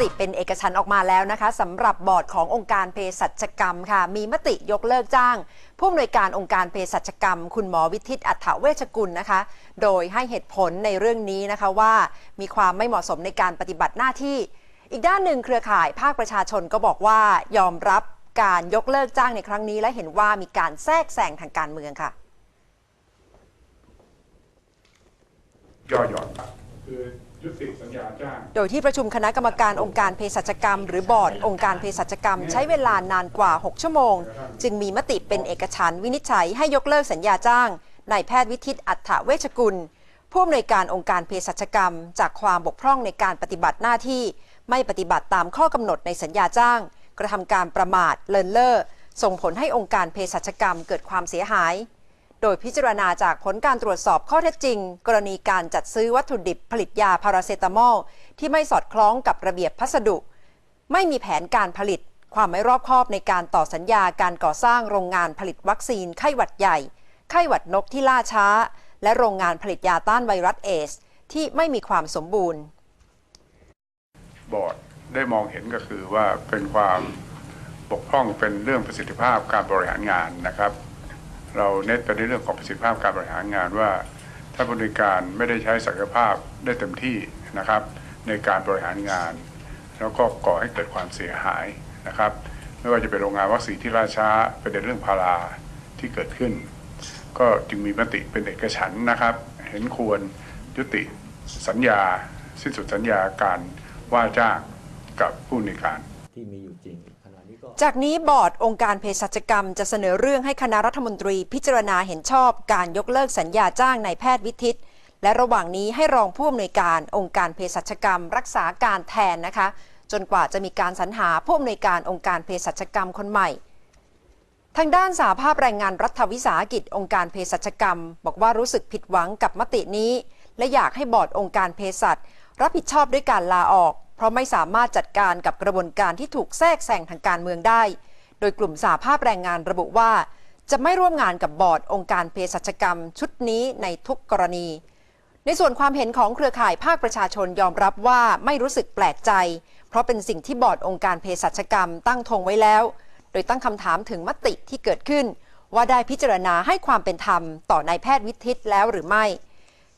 ติเป็นเอกฉันออกมาแล้วนะคะสำหรับบอร์ดขององค์การเภสัชกรรมค่ะ มีมติยกเลิกจ้าง ผู้อำนวยการองค์การเภสัชกรรม คุณหมอวิทิตอัฏฐเวชกุลนะคะ โดยให้เหตุผลในเรื่องนี้นะคะว่ามีความไม่เหมาะสมในการปฏิบัติหน้าที่ อีกด้านหนึ่งเครือข่ายภาคประชาชนก็บอกว่ายอมรับการยกเลิกจ้างในครั้งนี้ และเห็นว่ามีการแทรกแซงทางการเมืองค่ะ ย่อหย่อนคือ ยุติสัญญาจ้าง โดยที่ประชุมคณะกรรมการองค์การเภสัชกรรม หรือบอร์ดองค์การเภสัชกรรม ใช้เวลานานกว่า 6 ชั่วโมง จึงมีมติเป็นเอกฉันท์วินิจฉัยให้ยกเลิกสัญญาจ้างนายแพทย์วิทิตอัฏฐเวชกุล ผู้อำนวยการองค์การเภสัชกรรม จากความบกพร่องในการปฏิบัติหน้าที่ ไม่ปฏิบัติตามข้อกำหนดในสัญญาจ้าง กระทำการประมาทเลินเล่อส่งผลให้องค์การเภสัชกรรมเกิดความเสียหาย โดยพิจารณาจากผลการตรวจสอบข้อเท็จจริง กรณีการจัดซื้อวัตถุดิบผลิตยาพาราเซตามอลที่ไม่สอดคล้องกับระเบียบพัสดุ ไม่มีแผนการผลิต ความไม่รอบคอบในการต่อสัญญาการก่อสร้างโรงงานผลิตวัคซีนไข้หวัดใหญ่ ไข้หวัดนกที่ล่าช้า และโรงงานผลิตยาต้านไวรัสเอส ที่ไม่มีความสมบูรณ์ บอร์ดได้มองเห็นก็คือว่าเป็นความบกพร่องเป็นเรื่องประสิทธิภาพการบริหารงานนะครับ เราเน้นไปในเรื่องของประสิทธิภาพการบริหารงานว่าถ้าบริการไม่ได้ใช้ศักยภาพได้เต็มที่นะครับ ในการบริหารงาน แล้วก็ก่อให้เกิดความเสียหายนะครับ ไม่ว่าจะเป็นโรงงานวัคซีนที่ล่าช้าเป็นเรื่องพาราที่เกิดขึ้น ก็จึงมีมติเป็นเอกฉันนะครับ เห็นควรยุติสัญญา สิ้นสุดสัญญาการว่าจ้างกับผู้ในการที่มีอยู่จริง จากนี้บอร์ดองค์การเภสัชกรรม จะเสนอเรื่องให้คณะรัฐมนตรีพิจารณาเห็นชอบการยกเลิกสัญญาจ้างนายแพทย์วิทิต และระหว่างนี้ให้รองผู้อำนวยการองค์การเภสัชกรรม รักษาการแทนนะคะ จนกว่าจะมีการสรรหาผู้อำนวยการองค์การเภสัชกรรมคนใหม่ ทางด้านสาภาพแรงงานรัฐวิสาหกิจองค์การเภสัชกรรม บอกว่ารู้สึกผิดหวังกับมตินี้ และอยากให้บอร์ดองค์การเภสัชรับผิดชอบด้วยการลาออก เพราะไม่สามารถจัดการกับกระบวนการที่ถูกแทรกแซงทางการเมืองได้ โดยกลุ่มสาภาพแรงงานระบุว่า จะไม่ร่วมงานกับบอร์ดองค์การเภสัชกรรม ชุดนี้ในทุกกรณี ในส่วนความเห็นของเครือข่ายภาคประชาชนยอมรับว่าไม่รู้สึกแปลกใจ เพราะเป็นสิ่งที่บอร์ดองค์การเภสัชกรรม ตั้งธงไว้แล้ว โดยตั้งคำถามถึงมติที่เกิดขึ้น ว่าได้พิจารณาให้ความเป็นธรรมต่อนายแพทย์วิทิตแล้วหรือไม่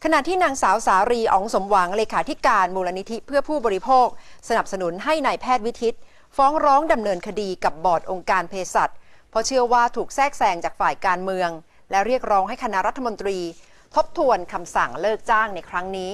ขณะที่นางสาวสารีอองสมหวังเลขาธิการมูลนิธิเพื่อผู้บริโภค สนับสนุนให้นายแพทย์วิทิต ฟ้องร้องดำเนินคดีกับบอร์ดองค์การเภสัชเพราะเชื่อว่าถูกแทรกแซงจากฝ่ายการเมือง และเรียกร้องให้คณะรัฐมนตรี ทบทวนคำสั่งเลิกจ้างในครั้งนี้